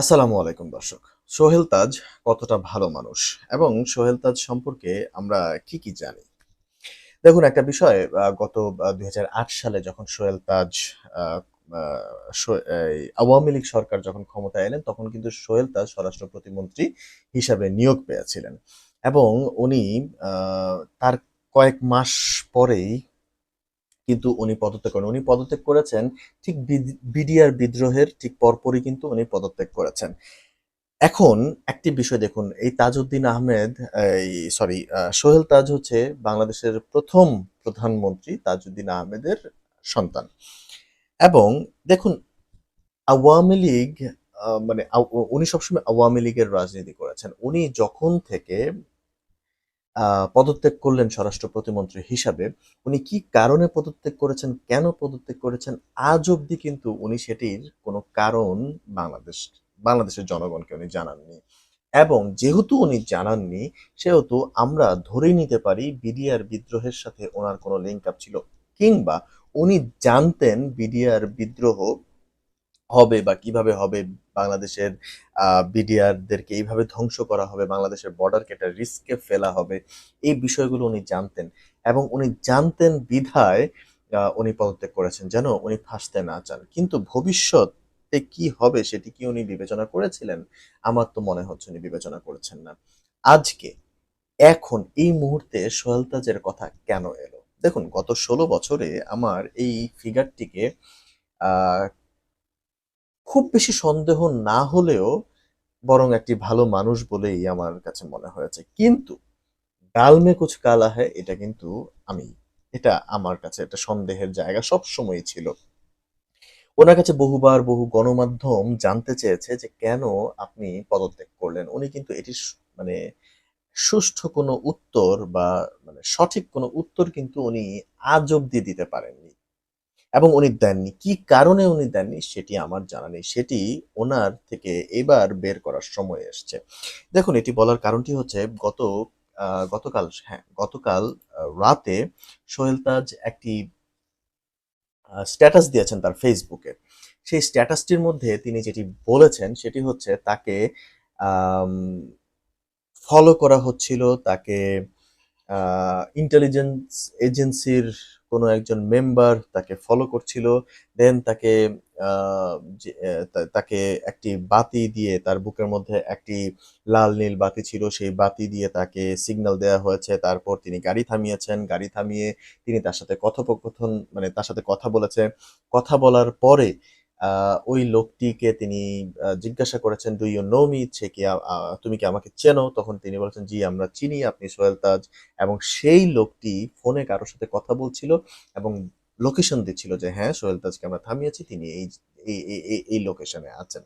আসসালামু আলাইকুম দর্শক। সোহেল তাজ কতটা ভালো মানুষ এবং সোহেল তাজ সম্পর্কে আমরা কি কি জানি? দেখুন, একটা বিষয় গত দুই হাজার আট সালে যখন সোহেল তাজ আওয়ামী লীগ সরকার যখন ক্ষমতায় এলেন, তখন কিন্তু সোহেল তাজ স্বরাষ্ট্র প্রতিমন্ত্রী হিসাবে নিয়োগ পেয়েছিলেন এবং উনি তার কয়েক মাস পরেই কিন্তু উনি পদত্যাগ করেন। উনি পদত্যাগ করেছেন ঠিক বিডিআর বিদ্রোহের ঠিক পরপরই কিন্তু উনি পদত্যাগ করেছেন। এখন একটি বিষয় দেখুন, এই তাজউদ্দিন আহমেদ, এই সরি সোহেল তাজ হচ্ছে বাংলাদেশের প্রথম প্রধানমন্ত্রী তাজউদ্দিন আহমেদের সন্তান। এবং দেখুন, আওয়ামী লীগ মানে উনি সবসময় আওয়ামী লীগের রাজনীতি করেছেন। উনি যখন থেকে পদত্যাগ করলেন স্বরাষ্ট্র প্রতিমন্ত্রী হিসাবে। উনি কি কারণে পদত্যাগ করেছেন, কেন পদত্যাগ করেছেন, আজ অবধি কিন্তু উনি সেটির কোনো কারণ বাংলাদেশ, বাংলাদেশের জনগণকে উনি জানাননি। এবং যেহেতু উনি জানাননি, সেহেতু আমরা ধরেই নিতে পারি বিডিআর বিদ্রোহের সাথে ওনার কোনো লিঙ্ক আপ ছিল, কিংবা উনি জানতেন বিডিআর বিদ্রোহ হবে বা কীভাবে হবে বাংলাদেশের বিডিআরদেরকে এইভাবে ধ্বংস করা হবে, বাংলাদেশের বর্ডারকে একটা রিস্কে ফেলা হবে, এই বিষয়গুলো উনি জানতেন এবং উনি জানতেন বিধায় উনি পদত্যাগ করেছেন যেন উনি ফাঁসতে না চান। কিন্তু ভবিষ্যতে কি হবে সেটি কি উনি বিবেচনা করেছিলেন? আমার তো মনে হচ্ছে উনি বিবেচনা করেছেন না। আজকে, এখন এই মুহূর্তে সোহেল তাজের কথা কেন এলো? দেখুন, গত ষোলো বছরে আমার এই ফিগারটিকে খুব বেশি সন্দেহ না হলেও বরং একটি ভালো মানুষ বলেই আমার কাছে মনে হয়েছে। কিন্তু ডাল মে কুছ কালা হ্যায়, এটা কিন্তু আমি, এটা আমার কাছে একটা সন্দেহের জায়গা সব সময় ছিল। ওনার কাছে বহুবার বহু গণমাধ্যম জানতে চেয়েছে যে কেন আপনি পদত্যাগ করলেন। উনি কিন্তু এটি মানে সুষ্ঠু কোনো উত্তর বা মানে সঠিক কোনো উত্তর কিন্তু উনি আজ অব্দি দিতে পারেননি। এবং উনি দেননি। কি কারণে উনি দেননি সেটি আমার জানা নেই। সেটি ওনার থেকে এবার বের করার সময় এসছে। দেখুন, এটি বলার কারণটি হচ্ছে গত গতকাল হ্যাঁ গতকাল রাতে সোহেল তাজ একটি স্ট্যাটাস দিয়েছেন তার ফেসবুকে। সেই স্ট্যাটাসটির মধ্যে তিনি যেটি বলেছেন সেটি হচ্ছে তাকে ফলো করা হচ্ছিল, তাকে ইন্টেলিজেন্স এজেন্সির কোনো একজন মেম্বার তাকে ফলো করছিল দেন তাকে তাকে একটি বাতি দিয়ে তার বুকের মধ্যে একটি লাল নীল বাতি ছিল, সেই বাতি দিয়ে তাকে সিগন্যাল দেওয়া হয়েছে। তারপর তিনি গাড়ি থামিয়েছেন, গাড়ি থামিয়ে তিনি তার সাথে কথোপকথন মানে তার সাথে কথা বলেছে। কথা বলার পরে ওই লোকটিকে তিনি জিজ্ঞাসা করেছেন ডু ইউ নো মি সে কি তুমি কি আমাকে চেনো? তখন তিনি বলেছেন, জি, আমরা চিনি, আপনি সোহেল তাজ। এবং সেই লোকটি ফোনে কারোর সাথে কথা বলছিল এবং লোকেশন দিচ্ছিল যে হ্যাঁ সোহেল তাজকে আমরা থামিয়েছি, তিনি এই- এই লোকেশনে আছেন।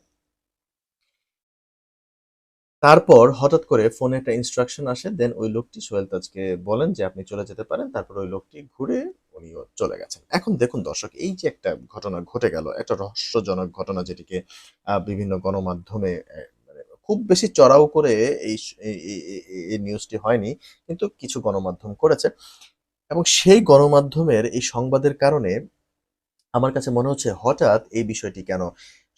তারপর হঠাৎ করে ফোনে একটা ইনস্ট্রাকশন আসে দেন ওই লোকটি সোহেল তাজকে বলেন যে আপনি চলে যেতে পারেন। তারপর ওই লোকটি ঘুরে উনিও চলে গেছেন। এখন দেখুন দর্শক, এই যে একটা ঘটনা ঘটে গেল, একটা রহস্যজনক ঘটনা যেটিকে বিভিন্ন গণমাধ্যমে মানে খুব বেশি চড়াও করে এই- এই নিউজটি হয়নি, কিন্তু কিছু গণমাধ্যম করেছে। এবং সেই গণমাধ্যমের এই সংবাদের কারণে আমার কাছে মনে হচ্ছে হঠাৎ এই বিষয়টি কেন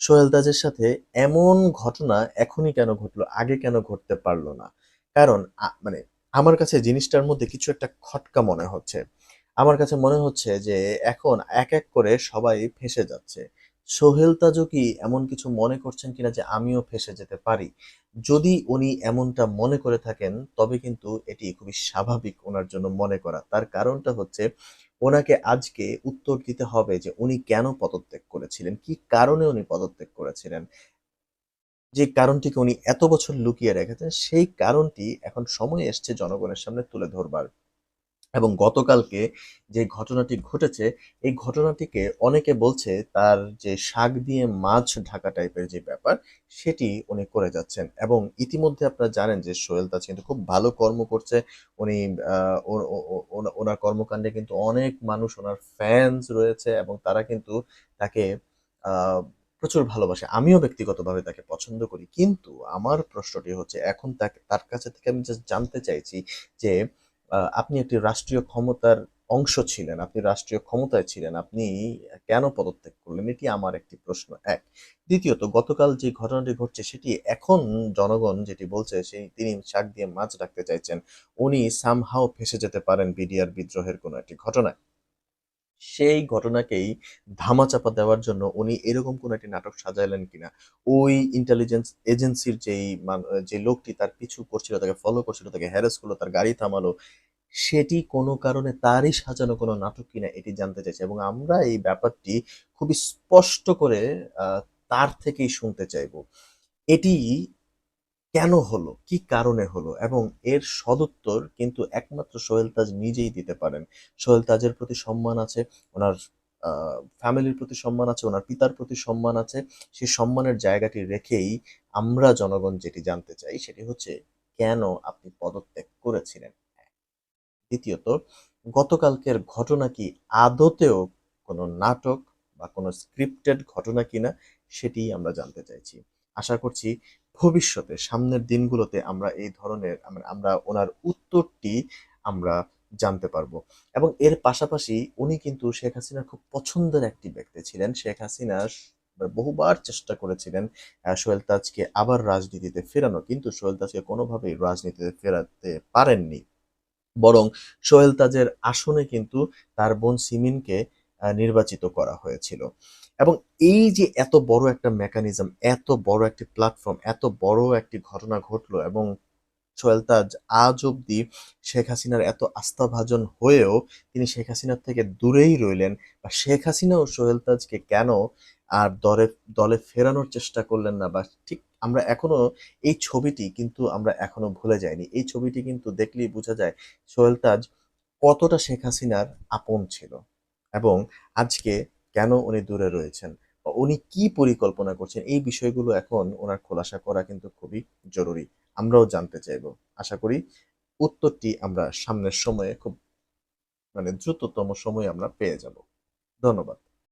সোহেল তাজের সাথে এমন ঘটনা এখনই কেন ঘটলো, আগে কেন ঘটতে পারল না? কারণ মানে আমার কাছে জিনিসটার মধ্যে কিছু একটা খটকা মনে হচ্ছে। আমার কাছে মনে হচ্ছে যে এখন এক এক করে সবাই ফেঁসে যাচ্ছে। সোহেল তাজও কি এমন কিছু মনে করছেন কিনা যে আমিও ফেঁসে যেতে পারি? যদি উনি এমনটা মনে করে থাকেন, তবে কিন্তু এটি খুবই স্বাভাবিক ওনার জন্য মনে করা। তার কারণটা হচ্ছে ওনাকে আজকে উত্তর দিতে হবে যে উনি কেন পদত্যাগ করেছিলেন, কি কারণে উনি পদত্যাগ করেছিলেন, যে কারণটিকে উনি এত বছর লুকিয়ে রেখেছেন, সেই কারণটি এখন সময় এসছে জনগণের সামনে তুলে ধরবার। এবং গতকালকে যে ঘটনাটি ঘটেছে, এই ঘটনাটিকে অনেকে বলছে তার যে শাক দিয়ে মাছ ঢাকা টাইপের যে ব্যাপার, সেটি উনি করে যাচ্ছেন। এবং ইতিমধ্যে আপনারা জানেন যে সোহেল তাজ কিন্তু খুব ভালো কর্ম করছে। উনি ওনার কর্মকাণ্ডে কিন্তু অনেক মানুষ ওনার ফ্যান্স রয়েছে এবং তারা কিন্তু তাকে প্রচুর ভালোবাসে। আমিও ব্যক্তিগতভাবে তাকে পছন্দ করি। কিন্তু আমার প্রশ্নটি হচ্ছে, এখন তাকে, তার কাছে থেকে আমি জানতে চাইছি যে আপনি একটি রাষ্ট্রীয় ক্ষমতার অংশ ছিলেন, আপনি রাষ্ট্রীয় ক্ষমতায় ছিলেন, আপনি কেন পদত্যাগ করলেন? এটি আমার একটি প্রশ্ন, এক। দ্বিতীয়ত, গতকাল যে ঘটনাটি ঘটছে, সেটি এখন জনগণ যেটি বলছে, সেই তিনি শাক দিয়ে মাছ রাখতে চাইছেন, উনি সামহাও ফেসে যেতে পারেন বিডিআর বিদ্রোহের কোনো একটি ঘটনায়। সেই ঘটনাকেই ধামাচাপা দেওয়ার জন্য উনি এরকম কোন একটি নাটক সাজাইলেন কিনা? ওই ইন্টেলিজেন্স এজেন্সির যেই যে লোকটি তার পিছু করছিল, তাকে ফলো করছিল, তাকে হ্যারেস করল, তার গাড়ি থামালো, সেটি কোনো কারণে তারই সাজানো কোনো নাটক কিনা এটি জানতে চাইছে। এবং আমরা এই ব্যাপারটি খুবই স্পষ্ট করে তার থেকেই শুনতে চাইব। এটি কেন হলো? কি কারণে হলো? এবং এর সদুত্তর কিন্তু একমাত্র সোহেল তাজ নিজেই দিতে পারেন। সোহেল তাজের প্রতি সম্মান আছে, ওনার ফ্যামিলির প্রতি সম্মান আছে, ওনার পিতার প্রতি সম্মান আছে। সেই সম্মানের জায়গাটি রেখেই আমরা জনগণ যেটি জানতে চাই, সেটি হচ্ছে কেন আপনি পদত্যাগ করেছিলেন? দ্বিতীয়ত, গতকালকের ঘটনা কি আদতেও কোনো নাটক বা কোনো স্ক্রিপ্টেড ঘটনা কিনা সেটি আমরা জানতে চাইছি। আশা করছি ভবিষ্যতে, সামনের দিনগুলোতে আমরা এই ধরনের আমরা- আমরা ওনার উত্তরটি আমরা জানতে পারব। এবং এর পাশাপাশি উনি কিন্তু শেখ হাসিনার খুব পছন্দের একটি ব্যক্তি ছিলেন। শেখ হাসিনা বহুবার চেষ্টা করেছিলেন সোহেল তাজকে আবার রাজনীতিতে ফেরানো। কিন্তু সোহেল তাজকে কোনোভাবেই রাজনীতিতে ফেরাতে পারেননি। বরং সোহেল তাজের আসনে কিন্তু তার বোন সিমিনকে নির্বাচিত করা হয়েছিল। এবং এই যে এত বড় একটা মেকানিজম এত বড় একটি প্ল্যাটফর্ম এত বড় একটি ঘটনা ঘটলো এবং সোহেল তাজ আজ অব্দি শেখ হাসিনার এত আস্থাভাজন হয়েও তিনি শেখ হাসিনার থেকে দূরেই রইলেন বা শেখ হাসিনাও সোহেল তাজকে কেন আর দলে দলে ফেরানোর চেষ্টা করলেন না বা ঠিক আমরা এখনও এই ছবিটি কিন্তু আমরা এখনও ভুলে যাইনি। এই ছবিটি কিন্তু দেখলেই বোঝা যায় সোহেল তাজ কতটা শেখ হাসিনার আপন ছিল এবং আজকে কেন উনি দূরে রয়েছেন বা উনি কি পরিকল্পনা করছেন, এই বিষয়গুলো এখন ওনার খোলাসা করা কিন্তু খুবই জরুরি। আমরাও জানতে চাইব। আশা করি উত্তরটি আমরা সামনের সময়ে খুব মানে দ্রুততম সময়ে আমরা পেয়ে যাব। ধন্যবাদ।